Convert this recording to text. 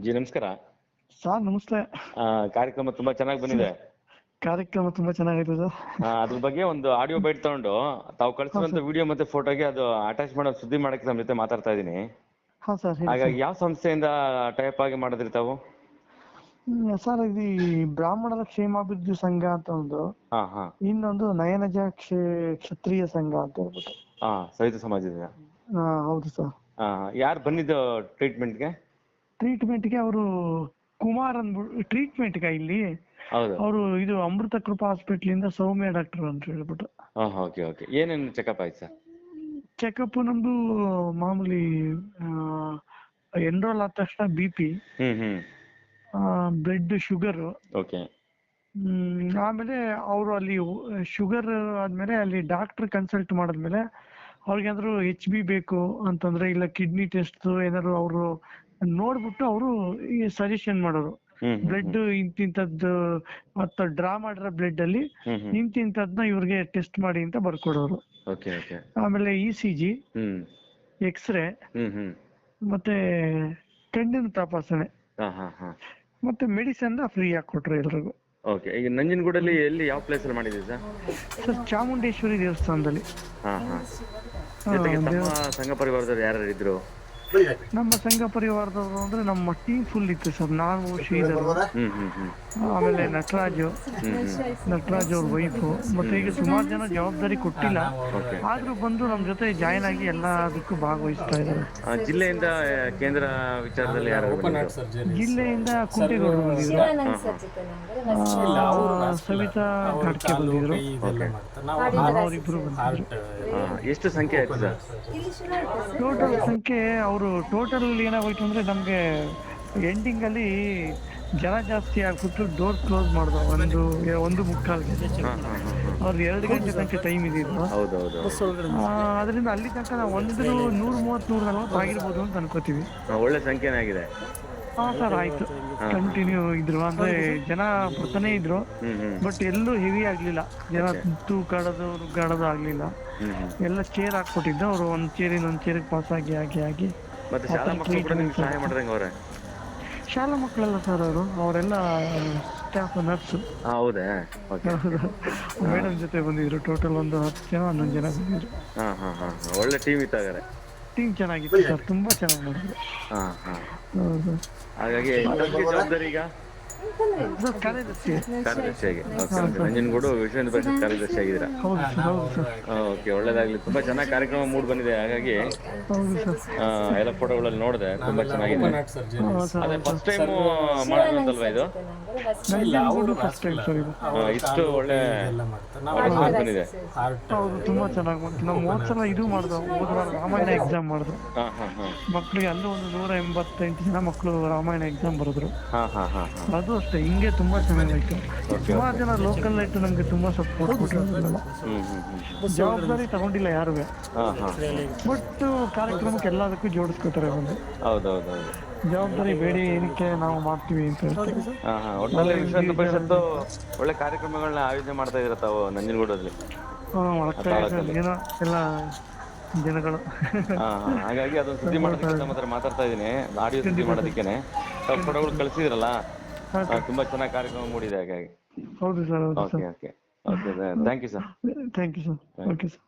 G ನಮಸ್ಕಾರ. Sir ನಮಸ್ತೆ. ಆ, ಕಾರ್ಯಕ್ರಮ ತುಂಬಾ ಚೆನ್ನಾಗಿ ಬಂದಿದೆ. ಕಾರ್ಯಕ್ರಮ ತುಂಬಾ ಚೆನ್ನಾಗಿದೆ ಸರ್. ಆ, ಅದ್ರ ಬಗ್ಗೆ ಒಂದು ಆಡಿಯೋ ಬೈಟ್ ತಗೊಂಡು ತಾವು ಕಳಿಸಿರುವಂತ ವಿಡಿಯೋ ಮತ್ತೆ ಫೋಟೋಗೆ ಅದು ಅಟ್ಯಾಚ್ ಮಾಡೋ ಸುದ್ದಿ ಮಾಡಕ್ಕೆ ನಮ್ಮ ಜೊತೆ ಮಾತಾಡ್ತಾ ಇದೀನಿ ಹಾ ಸರ್ ಹಾಗಾಗಿ ಯಾವ ಸಂಸ್ಥೆಯಿಂದ ಟೈಪ್ ಆಗಿ ಮಾಡಿದ್ರಿ ತಾವು? ಸರ್ ಇದು ಈ ಬ್ರಾಹ್ಮಣರ ಕ್ಷೇಮಾಭಿವೃದ್ಧಿ ಸಂಘ ಅಂತ ಒಂದು ಹಾ ಹಾ. ಇನ್ನೊಂದು ನಯನಜ ಕ್ಷೇ ಕ್ಷತ್ರಿಯ ಸಂಘ ಅಂತ ಹೇಳ್ಬಿಟ್ಟು. ಹಾ ಸಹಿತ ಸಮಾಜದಿಂದ. ಹಾ ಹೌದು ಸರ್. ಹಾ ಯಾರು ಬಂದಿದ್ದು ಟ್ರೀಟ್ಮೆಂಟ್ಗೆ ಟ್ರೀಟ್ಮೆಂಟ್ಗೆ ಅವರು ಕುಮಾರ್ ಅಂದ್ಬಿಟ್ಟು ಟ್ರೀಟ್ಮೆಂಟ್ ಇಲ್ಲಿ? ಹೌದು. ಅವರು ಇದು ಅಮೃತ ಕೃಪಾ ಹಾಸ್ಪಿಟಲ್ ಇಂದ ಸೌಮ್ಯ ಡಾಕ್ಟರ್ ಅಂತ ಹೇಳ್ಬಿಟ್ಟು. ಓಕೆ ಓಕೆ ಏನೇನು ಚೆಕಪ್ ಆಯ್ತು ಸರ್? ಚೆಕಪ್ ನಮ್ದು ಮಾಮೂಲಿ ಎನ್ರೋಲ್ ಆದ ತಕ್ಷಣ ಬಿಪಿ ಬ್ಲಡ್ ಶುಗರ್ ಓಕೆ ಆಮೇಲೆ ಅವರು ಅಲ್ಲಿ ಶುಗರ್ ಆದ್ಮೇಲೆ ಅಲ್ಲಿ ಡಾಕ್ಟರ್ ಕನ್ಸಲ್ಟ್ ಮಾಡಿದ್ಮೇಲೆ ಅವ್ರಿಗೇನಾದ್ರು ಎಚ್ ಬಿ ಬೇಕು ಅಂತಂದ್ರೆ ಇಲ್ಲ ಕಿಡ್ನಿ ಟೆಸ್ಟ್ ಏನಾದ್ರು ಅವರು ನೋಡ್ಬಿಟ್ಟು ಅವರು ಈ ಸಜೆಷನ್ ಮಾಡೋರು. ಬ್ಲಡ್ ಇಂತಿಂತದ್ದು ಮತ್ತೆ ಡ್ರಾ ಮಾಡಿರೋ ಬ್ಲಡ್ ಅಲ್ಲಿ ಇಂತಿಂತದ್ನ ಇವ್ರಿಗೆ ಟೆಸ್ಟ್ ಮಾಡಿ ಅಂತ ಬರ್ಕೊಡೋರು. ಆಮೇಲೆ ಇ ಸಿ ಜಿ ಎಕ್ಸ್ರೇ ಮತ್ತೆ ಕಣ್ಣಿನ ತಪಾಸಣೆ. ಮತ್ತೆ ಮೆಡಿಸನ್ ಫ್ರೀ ಆಗಿ ಕೊಟ್ರು ಎಲ್ರಿಗೂ. ಓಕೆ ಈಗ ನಂಜನಗೂಡಲ್ಲಿ ಎಲ್ಲಿ ಯಾವ ಪ್ಲೇಸ್ ಅಲ್ಲಿ ಮಾಡಿದ್ರಿ ಸರ್? ಸರ್ ಚಾಮುಂಡೇಶ್ವರಿ ದೇವಸ್ಥಾನದಲ್ಲಿ. ಹಾ ಹಾ. ಹಾ, ಜೊತೆಗೆ ತಮ್ಮ ಸಂಘ ಪರಿವಾರದವ್ರು ಯಾರು ಇದ್ರು? ನಮ್ಮ ಸಂಘ ಪರಿವಾರದವರು ಅಂದ್ರೆ ನಮ್ಮ ಟೀಮ್ ಫುಲ್ ಇತ್ತು ಸರ್. ನಾನು ಶ್ರೀಧರ್. ಹ್ಮ್ ಹ್ಮ್ ಹ್ಮ್. ಆಮೇಲೆ ನಟರಾಜು. ನಟರಾಜ್ ಅವ್ರ ವೈಫು ಮತ್ತೆ ಈಗ ಸುಮಾರು ಜನ ಜವಾಬ್ದಾರಿ ಕೊಟ್ಟಿಲ್ಲ. ಆದರೂ ಆದ್ರೂ ಬಂದು ನಮ್ ಜೊತೆ ಜಾಯಿನ್ ಆಗಿ ಎಲ್ಲದಕ್ಕೂ ಭಾಗವಹಿಸ್ತಾ ಇದ್ದಾರೆ. ಆ, ಜಿಲ್ಲೆಯಿಂದ ಆ, ಕೇಂದ್ರ ವಿಚಾರದಲ್ಲಿ ಯಾರು ಬಂದಿದ್ರು? ಜಿಲ್ಲೆಯಿಂದ. ಕುಂಟೆಗೌಡರು ಬಂದಿದ್ರು? ಆ, ಸವಿತಾ ಘಾಟ್ಗೆ ಬಂದಿದ್ರು. ಅವರಿಬ್ರು ಬಂದಿದ್ರು. ಆ, ಎಷ್ಟು ಸಂಖ್ಯೆ ಆಯ್ತು ಸರ್? ಟೋಟಲ್ ಸಂಖ್ಯೆ ಅವರು ಟೋಟಲ್ ಏನಾಗೋಯ್ತು ಅಂದ್ರೆ ನಮ್ಗೆ ಎಂಡಿಂಗ್ ಅಲ್ಲಿ ಜನ ಜಾಸ್ತಿ ಆಗ್ಬಿಟ್ಟು ಡೋರ್ ಕ್ಲೋಸ್ ಮಾಡಿದ್ರು ಒಂದು ಒಂದು ಮುಕ್ಕಾಲ್ಗೆ. ಅವ್ರು ಹಾ ಅವ್ರದ್ದು ಎರಡು ಗಂಟೆ ತನಕ ಟೈಮ್ ಇದೆ ಹೌದು ಹೌದು ಅದರಿಂದ ಅಲ್ಲಿ ತನಕ ನಾವು ಒಂದು ನೂರ ಮೂವತ್ತ್ ನೂರ ನಲ್ವತ್ತು ಆಗಿರ್ಬೋದು ಅಂತ ಅನ್ಕೋತೀವಿ. ಒಳ್ಳೆ ಸಂಖ್ಯೆನೇ ಆಗಿದೆ. ಹಾ ಸರ್ ಆಯ್ತು. ಕಂಟಿನ್ಯೂ ಇದ್ರು. ಅಂದ್ರೆ ಜನ ಬರ್ತಾನೆ ಇದ್ರು. ಬಟ್ ಎಲ್ಲೂ ಹೆವಿ ಆಗ್ಲಿಲ್ಲ. ಜನ ತೂಕಾಡೋದು ರುಗ್ಗಾಡೋದು ಆಗ್ಲಿಲ್ಲ. ಎಲ್ಲ ಚೇರ್ ಹಾಕ್ಬಿಟ್ಟಿದ್ದು ಅವರು ಒಂದ್ ಚೇರಿಂದ ಒಂದ್ ಚೇರ್ ಪಾಸ್ ಆಗಿ ಆಗಿ ಆಗಿ. ಮತ್ತೆ ಶಾಲಾ ಮಕ್ಕಳು ಕೂಡ ನಿಮ್ಗೆ ಸಹಾಯ ಮಾಡಿದಂಗೆ ಅವರೇ? ಶಾಲಾ ಮಕ್ಕಳೆಲ್ಲ ಸರ್ ಅವರು ಅವರೆಲ್ಲ ಸ್ಟಾಫ್ ನರ್ಸ್ ಹೌದೇ? ಓಕೆ ಮೇಡಮ್ ಜೊತೆ ಬಂದಿದ್ರು ಟೋಟಲ್ ಒಂದು ಹತ್ತು ಜನ ಹನ್ನೊಂದು ಜನ ಬಂದಿದ್ರು. ಹಾ ಹಾ ಹಾ. ಒಳ್ಳೆ ಟೀಮ್ ಇತ್ತು ಹಾಗಾದ್ರೆ. ಟೀಮ್ ಚೆನ್ನಾಗಿತ್ತು ಸರ್ ತುಂಬಾ ಚೆನ್ನಾಗಿ ಮಾಡಿದ್ರು. ಹಾ ಹಾ. ಹೌದು. ಹಾಗಾಗಿ ಜವಾಬ್ದಾರಿ ಈಗ? ಕಾರ್ಯದರ್ಶಿಯಾಗಿ ನಂಜನಗೂಡು ವಿಶ್ವ ಹಿಂದೂ ಪರಿಷತ್ ಕಾರ್ಯದರ್ಶಿ ಆಗಿದ್ದೀರಾ ಓಕೆ ಒಳ್ಳೇದಾಗ್ಲಿ. ತುಂಬಾ ಚೆನ್ನಾಗಿ ಕಾರ್ಯಕ್ರಮ ಮೂಡ್ ಬಂದಿದೆ. ಹಾಗಾಗಿ ಎಲ್ಲ ಫೋಟೋಗಳಲ್ಲಿ ನೋಡಿದೆ. ತುಂಬಾ ಚೆನ್ನಾಗಿದೆ. ಅದೇ ಫಸ್ಟ್ ಟೈಮ್ ಮಾಡೋದಂತಲ್ವಾ ಇದು? ಇಷ್ಟು ಒಳ್ಳೆ ಬಂದಿದೆ. ತುಂಬಾ ಚೆನ್ನಾಗಿ ನಾವು ಹೋದ್ ಸಲ ಇದು ಮಾಡ್ದು ಹೋದ ರಾಮಾಯಣ ಎಕ್ಸಾಮ್ ಮಾಡಿದ್ರು. ಹಾ ಹಾ ಹಾ. ಮಕ್ಳಿಗೆ ಅಲ್ಲೂ ಒಂದು ನೂರ ಎಂಬತ್ತೆಂಟು ಜನ ಮಕ್ಕಳು ರಾಮಾಯಣ ಎಕ್ಸಾಮ್ ಬರೆದ್ರು. ಹಾ ಹಾ ಹಾ ಹಾ. ಅದು ಅಷ್ಟೇ ಹಿಂಗೆ ತುಂಬಾ ಚೆನ್ನಾಗಿತ್ತು ಸುಮಾರು ಜನ ಲೋಕಲ್ ಲೈಟ್ ನಮ್ಗೆ ತುಂಬಾ ಸಪೋರ್ಟ್ ಕೊಟ್ಟರು ಹ್ಮ್ ಹ್ಮ್ ಹ್ಮ್ ಜವಾಬ್ದಾರಿ ತಗೊಂಡಿಲ್ಲ ಯಾರು. ಹಾ ಹಾ. ಬಟ್ ಕಾರ್ಯಕ್ರಮಕ್ಕೆ ಎಲ್ಲದಕ್ಕೂ ಜೋಡಿಸ್ಕೋತಾರೆ ಒಂದು ಹೌದೌದೌದು. ಜವಾಬ್ದಾರಿ ಬೇಡಿ ಏನಕ್ಕೆ ನಾವು ಮಾಡ್ತೀವಿ ಅಂತ ಹೇಳ್ತಾರೆ. ಹಾ ಹಾ. ಒಟ್ಟಿನಲ್ಲಿ ವಿಶ್ವ ಪರಿಷತ್ತು ಒಳ್ಳೆ ಕಾರ್ಯಕ್ರಮಗಳನ್ನ ಆಯೋಜನೆ ಮಾಡ್ತಾ ಇದ್ದೀರಾ ತಾವು ನಂಜನಗೂಡಲ್ಲಿ. ಏನೋ ಎಲ್ಲ ಜನಗಳು ಹಾಗಾಗಿ ಅದೊಂದು ಸುದ್ದಿ ಮಾಡೋದಕ್ಕೆ ಮಾತ್ರ ಮಾತಾಡ್ತಾ ಇದ್ದೀನಿ ಆಡಿಯೋ ಸುದ್ದಿ ಮಾಡೋದಕ್ಕೇನೆ. ಫೋಟೋಗಳು ಕಳಿಸಿದ್ರಲ್ಲ ತುಂಬಾ ಚೆನ್ನಾಗಿ ಕಾರ್ಯಕ್ರಮ ಮೂಡಿದೆ ಹಾಗಾಗಿ. ಹೌದು ಸರ್ ಹೌದು okay okay okay thank you sir thank you sir okay sir